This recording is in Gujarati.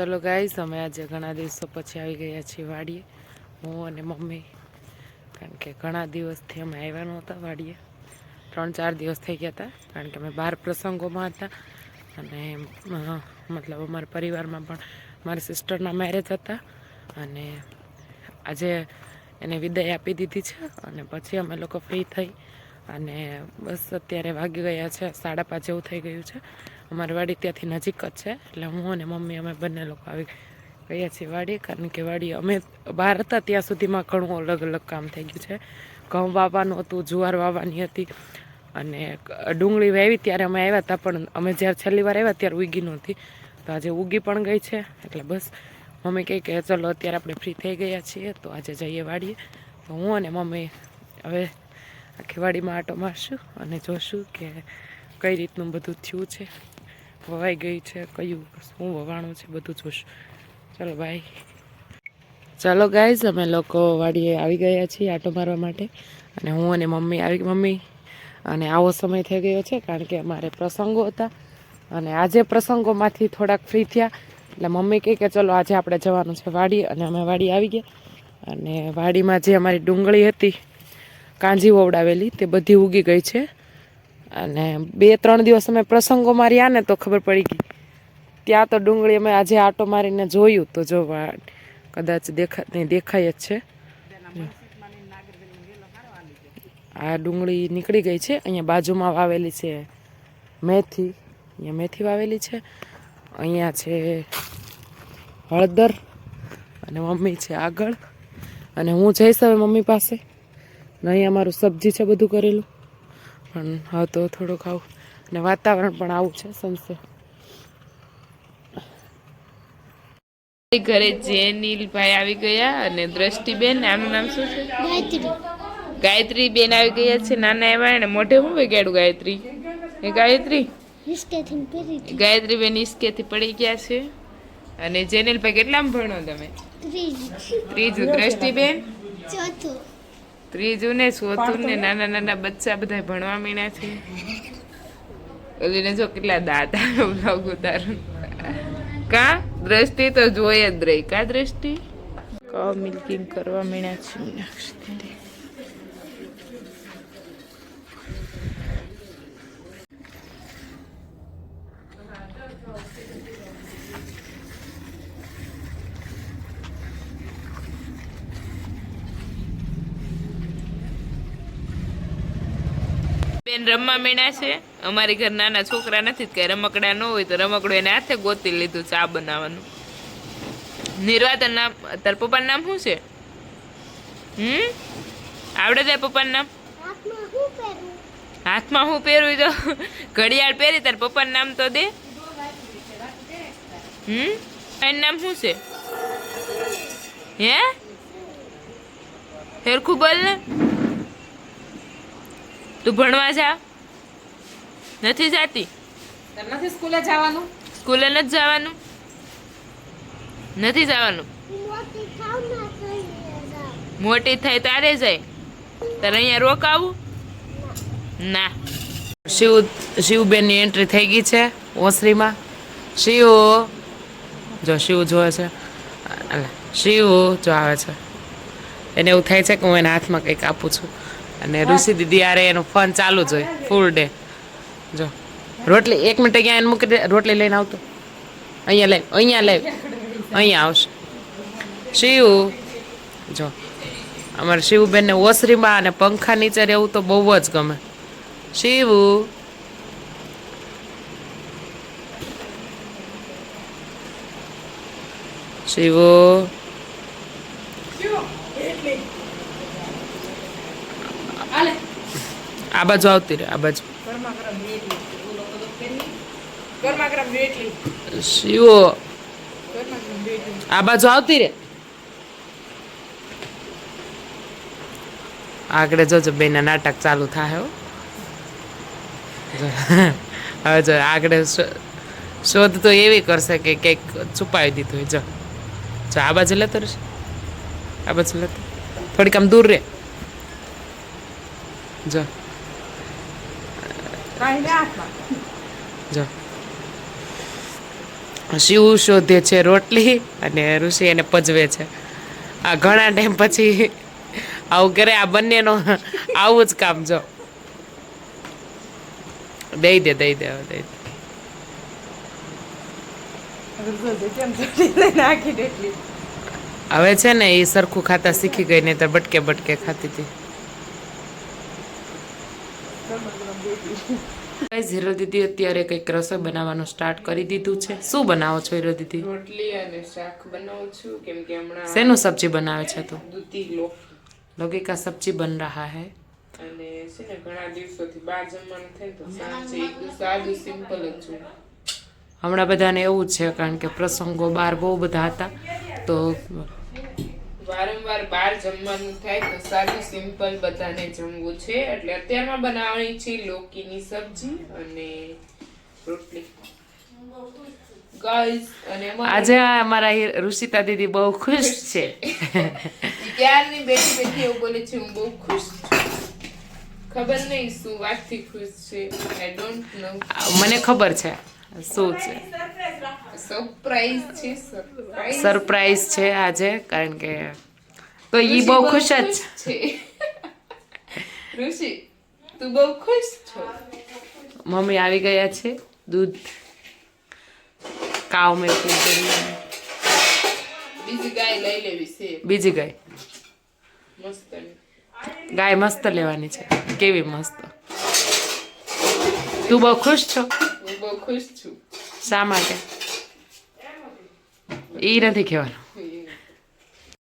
ચલો ગાઈસ, અમે આજે ઘણા દિવસો પછી આવી ગયા છીએ વાડીએ, હું અને મમ્મી. કારણ કે ઘણા દિવસથી અમે આવ્યા નહોતા વાડીએ. ત્રણ ચાર દિવસ થઈ ગયા હતા, કારણ કે અમે બાર પ્રસંગોમાં હતા. અને મતલબ અમારા પરિવારમાં પણ મારી સિસ્ટરના મેરેજ હતા. અને આજે એને વિદાય આપી દીધી છે અને પછી અમે લોકો ફ્રી થઈ અને બસ અત્યારે વાગી ગયા છે, સાડા પાંચ જેવું થઈ ગયું છે. અમારી વાડી ત્યાંથી નજીક જ છે. એટલે હું અને મમ્મી અમે બંને લોકો આવી ગયા છીએ વાડી, કારણ કે વાડી અમે બહાર હતા ત્યાં સુધીમાં ઘણું અલગ અલગ કામ થઈ ગયું છે. ઘઉં વાવવાનું હતું, જુવાર વાવવાની હતી અને ડુંગળી વાવી ત્યારે અમે આવ્યા હતા, પણ અમે જ્યારે છેલ્લી વાર આવ્યા ત્યારે ઉગી નહોતી. તો આજે ઉગી પણ ગઈ છે. એટલે બસ મમ્મી કહે કે ચલો અત્યારે આપણે ફ્રી થઈ ગયા છીએ, તો આજે જઈએ વાડીએ. તો હું અને મમ્મી હવે આખી વાડીમાં આટો મારશું અને જોશું કે કઈ રીતનું બધું થયું છે. વવાઈ ગઈ છે, કયું શું વવાણું છે, બધું જોશ. ચલો બાય ચાલો ગાઈઝ અમે લોકો વાડીએ આવી ગયા છીએ આટો મારવા માટે. અને હું અને મમ્મી આવી મમ્મી. અને આવો સમય થઈ ગયો છે, કારણ કે અમારે પ્રસંગો હતા. અને આજે પ્રસંગોમાંથી થોડાક ફ્રી થયા. એટલે મમ્મી કહે કે ચલો, આજે આપણે જવાનું છે વાડી અને અમે વાડી આવી ગયા. અને વાડીમાં જે અમારી ડુંગળી હતી, કાંજી વવડાવેલી, તે બધી ઉગી ગઈ છે. અને બે, ત્રણ દિવસ અમે પ્રસંગોમાં રહ્યા ને તો ખબર પડી ગઈ. ત્યાં તો ડુંગળી અમે આજે આટો મારીને જોયું તો જો કદાચ દેખા, નહીં, દેખાય જ છે. આ ડુંગળી નીકળી ગઈ છે, અહીંયા બાજુમાં વાવેલી છે મેથી, અહીંયા મેથી વાવેલી છે, અહીંયા છે હળદર અને મમ્મી છે આગળ. અને હું જઈશ હવે મમ્મી પાસે. ને અહીંયા મારું સબ્જી છે બધું કરેલું. પણ તો થોડુંક આવું. અને વાતાવરણ પણ આવું છે સમસે ઘરે જેનીલભાઈ આવી ગયા અને દ્રષ્ટિબેન આનું નામ શું છે? ગાયત્રી. ગાયત્રી બેન આવી ગયા છે નાના એવા એને મોઢે હું વેગાડું ગાયત્રી? એ ગાયત્રી? ગાયત્રી બેન ઈસકેથી પડી ગયા છે. અને જેનીલભાઈ કેટલામાં ભણો તમે? ત્રીજી. ત્રીજું. દ્રષ્ટિબેન? ચોથું. ત્રીજું ને ચોથું ને નાના નાના બચ્ચા બધા ભણવા મીણ્યા છે. ઓલીને જો કેટલા દાદા બ્લોગ ઉતારું. કા? દ્રષ્ટિ તો જોઈએ જ રહી. કા દ્રષ્ટિ? ક મિલ્કિંગ કરવા મીણ્યા છે મીનાક્ષી. બેન રમવા મીણા છે. અમારી ઘર નાના છોકરા નથી જ કઈ રમકડા ન હોય તો રમકડું એને હાથે ગોતી લીધું ચા બનાવવાનું. નિર્વાતન નામ તાર પપ્પાનું નામ શું છે? હમ? આવડે તાર પપ્પાનું નામ? હાથમાં હું પહેરું તો? ઘડિયાળ પહેરી તાર પપ્પાનું નામ તો દે. હમ? એનું નામ શું છે? હે? હેરખું બોલ ને. તું ભણવા જા. નથી જાતી. નથી સ્કૂલે જવાનું? સ્કૂલે નથી જવાનું. નથી જવાનું. મોટી થઈ જાવ મોટી થાય તારે જાય. તારે અહીંયા રોકાવું? ના. શિવ શિવબેનની એન્ટ્રી થઈ ગઈ છે ઓસરીમાં. શિવ જો શિવ જોવે છે. શિવ જો આવે છે. એને એવું થાય છે કે હું એના હાથમાં કંઈક આપું છું. અને ઋષિ દીદી આરે એનું ફન ચાલુ જ હોય ફૂલ ડે જો, રોટલી, એક મિનિટ અહીંયા એને મૂકી દે, રોટલી લઈને આવતો. અહીંયા લઈ અહીંયા લઈ, અહીંયા આવશે. શિવ, જો, અમારે શિવબેનને ઓસરીમાં અને પંખા નીચે રહેવું તો બહુ જ ગમે. શિવ શિવ આ બાજુ આવતી રહે, આ બાજુ. શિવો. આ બાજુ આવતી રે આગળ જોજો બેના નાટક ચાલુ થાય હો. હવે જો આગળ શોધ તો એવી કરશે કે કંઈક છુપાવી દીધું જો. જો આ બાજુ લેતો રહેશે. આ બાજુ લેતો. થોડીક આમ દૂર રે જો. જો. શિવ શોધે છે રોટલી અને ઋષિ એને પજવે છે. આ ઘણા ટાઈમ પછી આવું કરે આ બંનેનો આવું જ કામ જો. દઈ દે દઈ દે હવે દઈ દે. હવે છે ને એ સરખું ખાતા શીખી ગઈ નહીં તો બટકે બટકે ખાતી હતી. ગાઈઝ હીરો દીદી અત્યારે કંઈક રસોઈ બનાવવાનું સ્ટાર્ટ કરી દીધું છે. શું બનાવો છો હીરો દીદી રોટલી અને શાક બનાવું છું કેમ કે હમણાં શેનું સબ્જી બનાવે છે તું? દૂધી લો લોગી કા સબ્જી બન રહા હે. અને છે ને ઘણા દિવસોથી બહાર જમવાનું થાય તો સાંજે એકદમ સાદું સિમ્પલ જ છું. હમણાં બધાને એવું જ છે કારણ કે પ્રસંગો બહાર બહુ બધા હતા. તો વારંવાર બહાર જમવાનું થાય તો સાદું સિમ્પલ બધાને જમવું છે. એટલે અત્યારમાં બનાવવાની છે લોકીની સબ્જી અને રોટલી. આજે આ અમારા ઋષિતા દીદી બહુ ખુશ છે. ક્યારની બેઠી બેઠી એવું બોલે છે હું બહુ ખુશ છું. ખબર નહીં શું વાતથી ખુશ છે. આઈ ડોન્ટ નો મને ખબર છે શું છે. સરપ્રાઈઝ છે સરપ્રાઈઝ છે આજે કારણ કે તો ઈ બહુ ખુશ જ છે છે. ઋષિ તું બહુ ખુશ છો? મમ્મી આવી ગયા છે દૂધ કાવ મેં બીજી ગાય લઈ લેવી છે. બીજી ગાય. મસ્ત ગાય મસ્ત લેવાની છે કેવી મસ્ત. તું બહુ ખુશ છો? હું બહુ ખુશ છું. શા માટે? ઈ નથી કહેવાનું